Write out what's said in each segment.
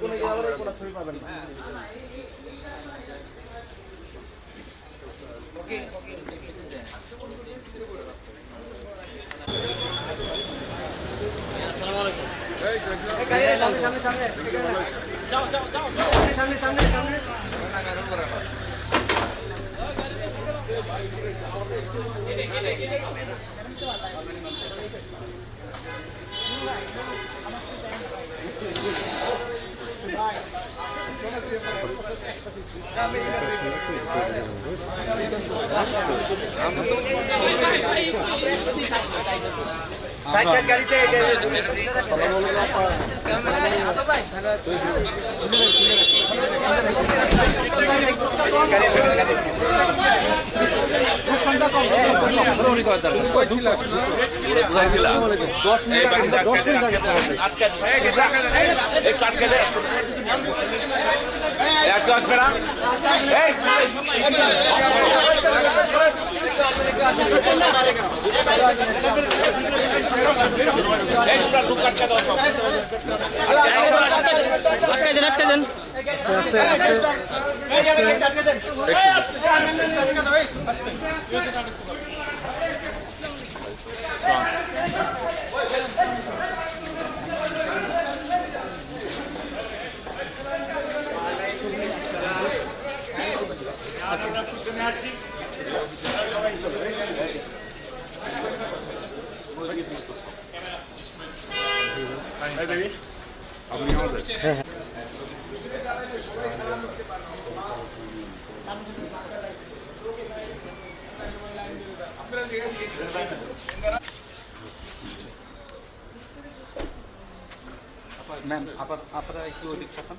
কোনো জায়গায় কোনো ছবি পাবেন না। সামনে সামনে সামনে। যাও যাও যাও সামনে সামনে সামনে। ভাই সাইড সাইড গাড়িতে দশ মিনিট দশ মিনিট আগে আটকে দেন আটকে দেন ম্যাম আপনারা একটু ওদিক থাকুন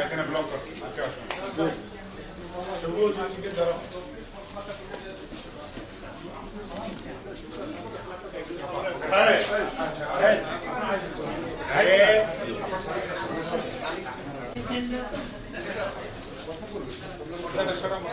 এখানে ব্লক কর আচ্ছা সবুজ আজকে ধরো। আজকে বোনের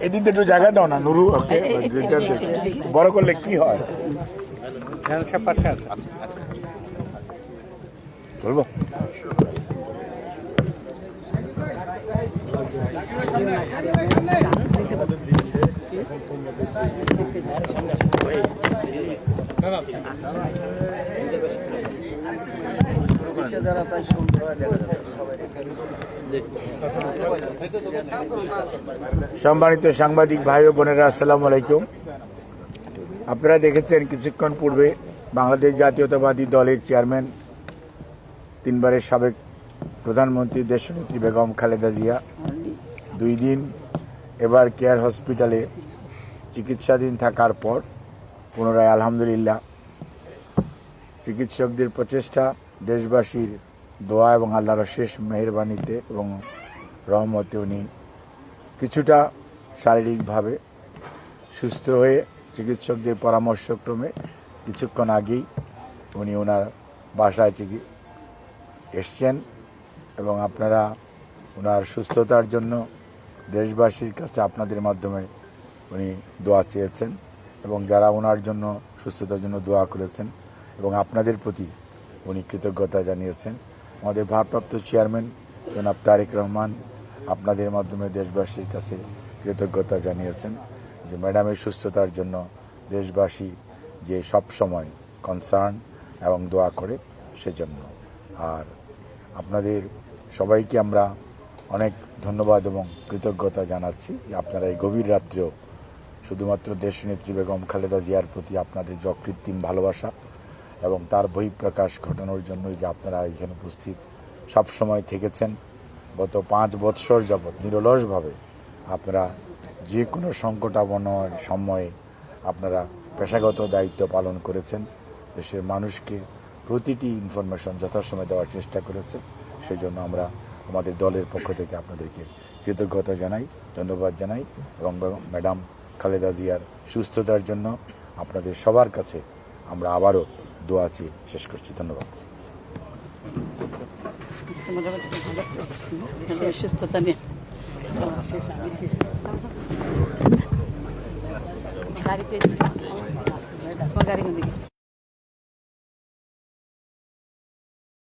এদিকে একটু জায়গা দাও না নুরু ওকে বড় করলে কি হয়? বলব? সম্মানিত সাংবাদিক ভাই ও বোনেরা, আসসালামু আলাইকুম। আপনারা দেখেছেন কিছুক্ষণ পূর্বে বাংলাদেশ জাতীয়তাবাদী দলের চেয়ারম্যান, তিনবারের সাবেক প্রধানমন্ত্রী দেশনেত্রী বেগম খালেদা জিয়া, দুই দিন এবার কেয়ার হসপিটালে চিকিৎসাধীন থাকার পর পুনরায় আলহামদুলিল্লাহ, চিকিৎসকদের প্রচেষ্টা দেশবাসীর দোয়া এবং আল্লাহর শেষ মেহরবানিতে এবং রহমতে উনি কিছুটা শারীরিকভাবে সুস্থ হয়ে চিকিৎসকদের পরামর্শক্রমে কিছুক্ষণ আগেই উনি ওনার বাসায় চিকি এসছেন এবং আপনারা ওনার সুস্থতার জন্য দেশবাসীর কাছে আপনাদের মাধ্যমে উনি দোয়া চেয়েছেন এবং যারা ওনার জন্য, সুস্থতার জন্য দোয়া করেছেন এবং আপনাদের প্রতি উনি কৃতজ্ঞতা জানিয়েছেন। আমাদের ভারপ্রাপ্ত চেয়ারম্যান, জনাব তারেক রহমান আপনাদের মাধ্যমে দেশবাসীর কাছে কৃতজ্ঞতা জানিয়েছেন যে ম্যাডামের সুস্থতার জন্য দেশবাসী যে সব সময় কনসার্ন এবং দোয়া করে সেজন্য। আর আপনাদের সবাইকে আমরা অনেক ধন্যবাদ এবং কৃতজ্ঞতা জানাচ্ছি যে আপনারা এই গভীর রাত্রেও শুধুমাত্র দেশনেত্রী বেগম খালেদা জিয়ার প্রতি আপনাদের যকৃত্রিম ভালোবাসা এবং তার বহিঃপ্রকাশ ঘটানোর জন্যই যে আপনারা এখানে উপস্থিত সবসময় থেকেছেন। গত পাঁচ বৎসর যাবৎ নিরলসভাবে আপনারা যে কোনো সংকটাপন্ন সময়ে আপনারা পেশাগত দায়িত্ব পালন করেছেন। দেশের মানুষকে প্রতিটি ইনফরমেশন যথাসময়ে দেওয়ার চেষ্টা করেছেন। সেজন্য আমরা আমাদের দলের পক্ষ থেকে আপনাদেরকে কৃতজ্ঞতা জানাই, ধন্যবাদ জানাই এবং ম্যাডাম খালেদা জিয়ার সুস্থতার জন্য আপনাদের সবার কাছে আমরা আবারও দোয়া চেয়ে শেষ করছি ধন্যবাদ। সুস্থতা নিয়ে। শেষ